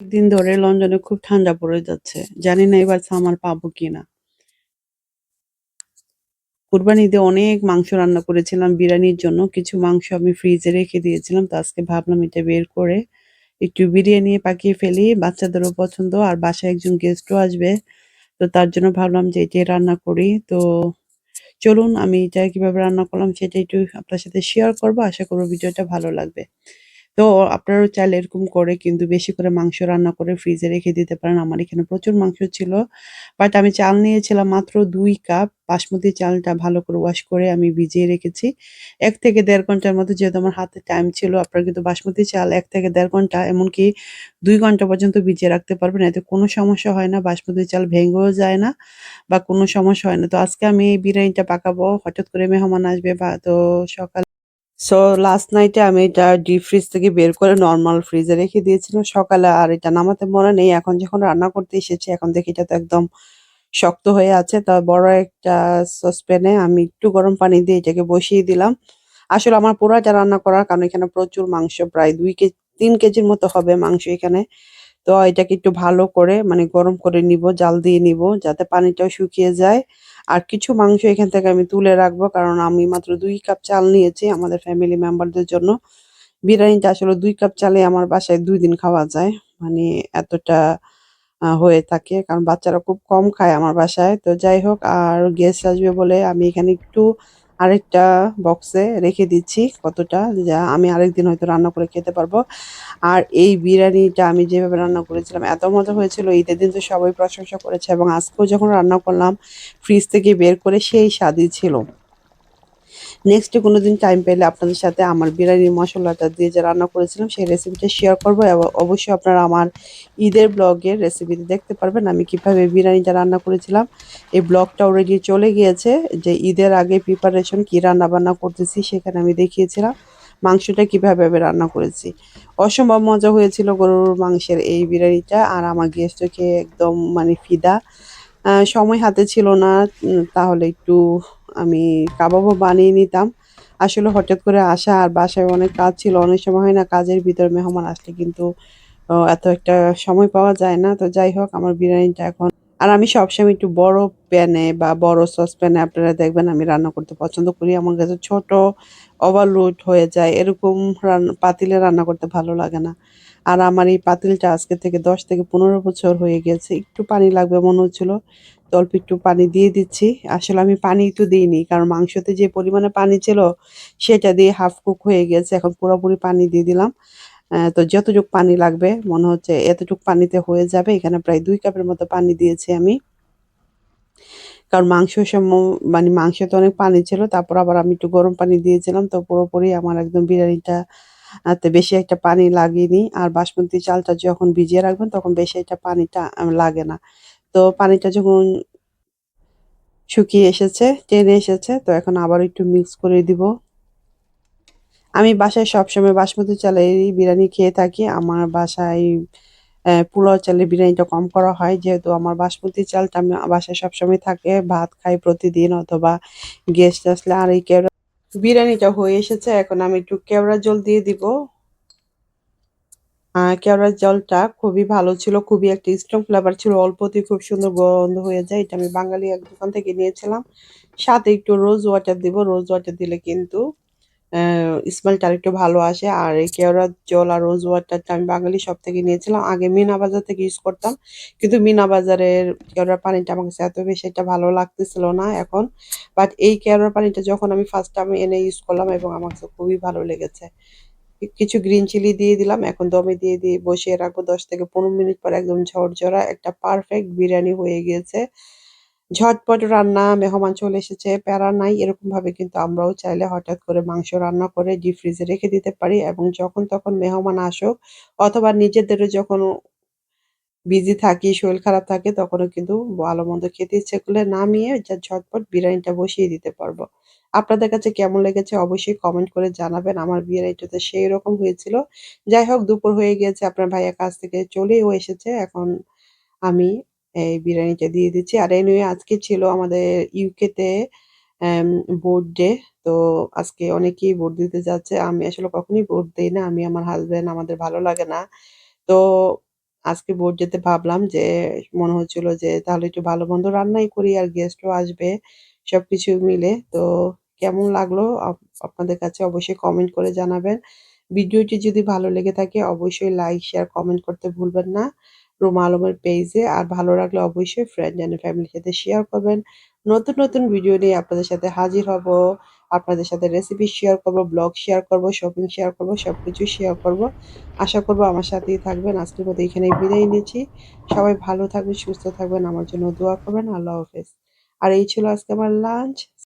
দিন ধরে লন্ডনে খুব ঠান্ডা পড়ে যাচ্ছে। জানি না এবার সামার পাবো কিনা। কুরবানি ঈদে অনেক মাংস রান্না করেছিলাম বিরিয়ানির জন্য। কিছু মাংস আমি ফ্রিজে রেখে দিয়েছিলাম। তো আজকে ভাবলাম এটা বের করে একটু বিরিয়ানি পাকিয়ে ফেলি। বাচ্চাদেরও পছন্দ, আর বাসায় একজন গেস্টও আসবে। তো তার জন্য ভাবলাম যে এটাই রান্না করি। তো চলুন, আমি এটা কীভাবে রান্না করলাম সেটা একটু আপনার সাথে শেয়ার করব আশা করব ভিডিওটা ভালো লাগবে। তো আপনারাও চাইলে এরকম করে কিন্তু বেশি করে মাংস রান্না করে ফ্রিজে রেখে দিতে পারেন। আমার এখানে প্রচুর মাংস ছিল। বাট আমি চাল নিয়েছিলাম মাত্র দুই কাপ। বাসমতি চালটা ভালো করে ওয়াশ করে আমি ভিজিয়ে রেখেছি। এক থেকে দেড় ঘণ্টার মতো যেহেতু আমার হাতে টাইম ছিল, আপনারা কিন্তু বাসমতি চাল এক থেকে দেড় ঘণ্টা এমনকি দুই ঘণ্টা পর্যন্ত ভিজিয়ে রাখতে পারবেন। এতে কোনো সমস্যা হয় না। বাসমতি চাল ভেঙেও যায় না বা কোনো সমস্যা হয় না। তো আজকে আমি এই বিরিয়ানিটা পাকাবো। হঠাৎ করে মেহমান আসবে বা তো সকাল সো লাস্ট নাইটে আমি এটা ডিপ ফ্রিজ থেকে বের করে নরমাল ফ্রিজে রেখে দিয়েছিলাম। সকালে আর এটা নামাতে মনে নেই। এখন যখন রান্না করতে এসেছি এখন দেখি এটা তো একদম শক্ত হয়ে আছে। তা বড় একটা সসপ্যানে আমি একটু গরম পানি দিয়ে এটাকে বসিয়ে দিলাম। আসলে আমার পুরাটা রান্না করার কারণ এখানে প্রচুর মাংস প্রায় ২ কে ৩ কেজির মতো হবে মাংস এখানে। তো এটাকে একটু ভালো করে মানে গরম করে নিব, জাল দিয়ে নিব যাতে পানিটাও শুকিয়ে যায়। আর কিছু মাংস এখান থেকে আমি তুলে রাখব, কারণ আমি মাত্র দুই কাপ চাল নিয়েছি আমাদের ফ্যামিলি মেম্বারদের জন্য। বিরিয়ানিটা আসলে দুই কাপ চালে আমার বাসায় দুই দিন খাওয়া যায়। মানে এতটা হয়ে থাকে। কারণ বাচ্চারা খুব কম খায় আমার বাসায়। তো যাই হোক, আর গেস্ট আসবে বলে আমি এখানে একটু আরেকটা বক্সে রেখে দিচ্ছি কতটা, যা আমি আরেকদিন হয়তো রান্না করে খেতে পারব। আর এই বিরিয়ানিটা আমি যেভাবে রান্না করেছিলাম, এত মজা হয়েছিল, ঈদের দিন তো সবাই প্রশংসা করেছে এবং আজকেও যখন রান্না করলাম ফ্রিজ থেকে বের করে সেই স্বাদই ছিল। নেক্সট কোনো দিন টাইম পেলে আপনাদের সাথে আমার বিরিয়ানির মশলাটা দিয়ে যে রান্না করেছিলাম, সেই রেসিপিটা শেয়ার করব এবং অবশ্যই আপনারা আমার ঈদের ব্লগের রেসিপিতে দেখতে পারবেন আমি কীভাবে বিরিয়ানিটা রান্না করেছিলাম। এই ব্লগটা অলরেডি চলে গিয়েছে, যে ঈদের আগে প্রিপারেশন কী রান্না বান্না করতেছি সেখানে আমি দেখিয়েছিলাম। মাংসটা কীভাবে আমি রান্না করেছি। অসম্ভব মজা হয়েছিল গরুর মাংসের এই বিরিয়ানিটা, আর আমার গেস্টও খেয়ে একদম মানে ফিদা। সময় হাতে ছিল না তাহলে একটু আমি কাবাবও বানিয়ে নিতাম। আসলে হঠাৎ করে আসা আর বাসায় অনেক কাজ ছিল। অনেক সময় হয় না কাজের ভিতর মেহমান আসলে কিন্তু এত একটা সময় পাওয়া যায় না। তো যাই হোক, আমার বিরিয়ানিটা এখন, আর আমি সবসময় একটু বড় প্যানে বা বড় সসপ্যানে আপনারা দেখবেন আমি রান্না করতে পছন্দ করি। আমার কাছে ছোট ওভারলোড হয়ে যায়। এরকম রান, পাতিলে রান্না করতে ভালো লাগে না। আর আমার এই পাতিলটা আজকে থেকে ১০ থেকে ১৫ বছর হয়ে গেছে। একটু পানি লাগবে মনে হচ্ছিল। তো অল্প একটু পানি দিয়ে দিচ্ছি। আসলে আমি পানি একটু দিইনি। কারণ মাংসতে যে পরিমাণে পানি ছিল সেটা দিয়ে হাফ কুক হয়ে গেছে। এখন পুরোপুরি পানি দিয়ে দিলাম। তো যতটুক পানি লাগবে, মনে হচ্ছে এতটুক পানিতে হয়ে যাবে। এখানে প্রায় দুই কাপের মতো পানি দিয়েছি আমি। কারণ মাংস সম মানে মাংসতে অনেক পানি ছিল। তারপর আবার আমি একটু গরম পানি দিয়েছিলাম। তো পুরোপুরি আমার একদম বিরিয়ানিটা বেশি একটা পানি লাগেনি। আর বাসমতি চালটা যখন ভিজিয়ে রাখবেন তখন বেশি একটা পানিটা লাগে না। তো পানিটা যখন শুকিয়ে এসেছে, টেনে এসেছে তো এখন আবার একটু মিক্স করে দিব। আমি বাসায় সবসময় বাসমতি চালেরই বিরিয়ানি খেয়ে থাকি। আমার বাসায় পোলাও চালের বিরিয়ানিটা কম করা হয়। যেহেতু আমার বাসমতি চালটা আমি বাসায় সবসময় থাকে। ভাত খাই প্রতিদিন অথবা গেস্ট আসলে আর এই বিরিয়ানিটা হয়ে এসেছে। এখন আমি একটু কেওড়ার জল দিয়ে দিব। কেওড়ার জলটা খুবই ভালো ছিল। খুবই একটা স্ট্রং ফ্লেভার ছিল। অল্পতেই খুব সুন্দর গন্ধ হয়ে যায়। এটা আমি বাঙালি এক দোকান থেকে নিয়েছিলাম। সাথে একটু রোজ ওয়াটার দিব। রোজ ওয়াটার দিলে কিন্তু স্মেলটা আরেকটু ভালো আসে। আর এই কেওড়ার জল আর রোজ ওয়াটারটা আমি বাঙালি সব থেকে নিয়েছিলাম। আগে মিনা বাজার থেকে ইউজ করতাম। কিন্তু মিনা বাজারের কেওড়ার পানিটা আমার কাছে এত বেশি একটা ভালো লাগতেছিল না এখন। বাট এই কেওড়ার পানিটা যখন আমি ফার্স্ট টাইম এনে ইউজ করলাম এবং আমার কাছে খুবই ভালো লেগেছে। কিছু গ্রিন চিলি দিয়ে দিলাম। এখন দমে দিয়ে, দিয়ে বসিয়ে রাখব ১০ থেকে ১৫ মিনিট পর একদম ঝরঝরা একটা পারফেক্ট বিরিয়ানি হয়ে গিয়েছে। ঝটপট রান্না, মেহমান চলে এসেছে, প্যারা নাই। এরকমভাবে কিন্তু আমরাও চাইলে হঠাৎ করে মাংস রান্না করে ডিপ ফ্রিজে রেখে দিতে পারি এবং যখন তখন মেহমান আসুক অথবা নিজেদেরও যখন বিজি থাকি, শরীর খারাপ থাকে তখনও কিন্তু ভালো-মন্দ খেতে ইচ্ছে করলে নামিয়ে যা ঝটপট বিরিয়ানিটা বসিয়ে দিতে পারব। আপনাদের কাছে কেমন লেগেছে অবশ্যই কমেন্ট করে জানাবেন। আমার বিরিয়ানিটা তো সেই রকম হয়েছিল। যাই হোক দুপুর হয়ে গিয়েছে আপনার ভাইয়া কাছ থেকে চলেও এসেছে। এখন আমি এই বিরিয়ানিটা দিয়ে দিচ্ছি। আর এনিওয়ে আজকে ছিল আমাদের ইউকে তে অ্যাম ভোট ডে। তো আজকে অনেকেই ভোট দিতে যাচ্ছে। আমি আসলে কখনোই ভোট দিই না। আমি আমার হাজব্যান্ড আমাদের ভালো লাগে না। তো আজকে বোট যেতে ভাবলাম যে, মনে হচ্ছিল যে, তাহলে একটু ভালো মন্দ রান্নাই করি আর গেস্টও আসবে, সবকিছু মিলে তো কেমন লাগল আপ- আপনাদের কাছে অবশ্যই কমেন্ট করে জানাবেন ভিডিওটি যদি ভালো লেগে থাকে, অবশ্যই লাইক শেয়ার কমেন্ট করতে ভুলবেন না রোমা আলমের পেজে। আর ভালো লাগলে অবশ্যই ফ্রেন্ড অ্যান্ড ফ্যামিলির সাথে শেয়ার করবেন। নতুন নতুন ভিডিও নিয়ে আপনাদের সাথে হাজির হব। আপনাদের সাথে রেসিপি শেয়ার করব ব্লগ শেয়ার করব শপিং শেয়ার করব, সবকিছু শেয়ার করব। আশা করব আমার সাথেই থাকবেন। আজকের মতো এখানেই বিদায় নিচ্ছি। সবাই ভালো থাকবেন, সুস্থ থাকবেন। আমার জন্য দোয়া করবেন। আল্লাহ হাফেজ। আর এই ছিল আজকে আমার লাঞ্চ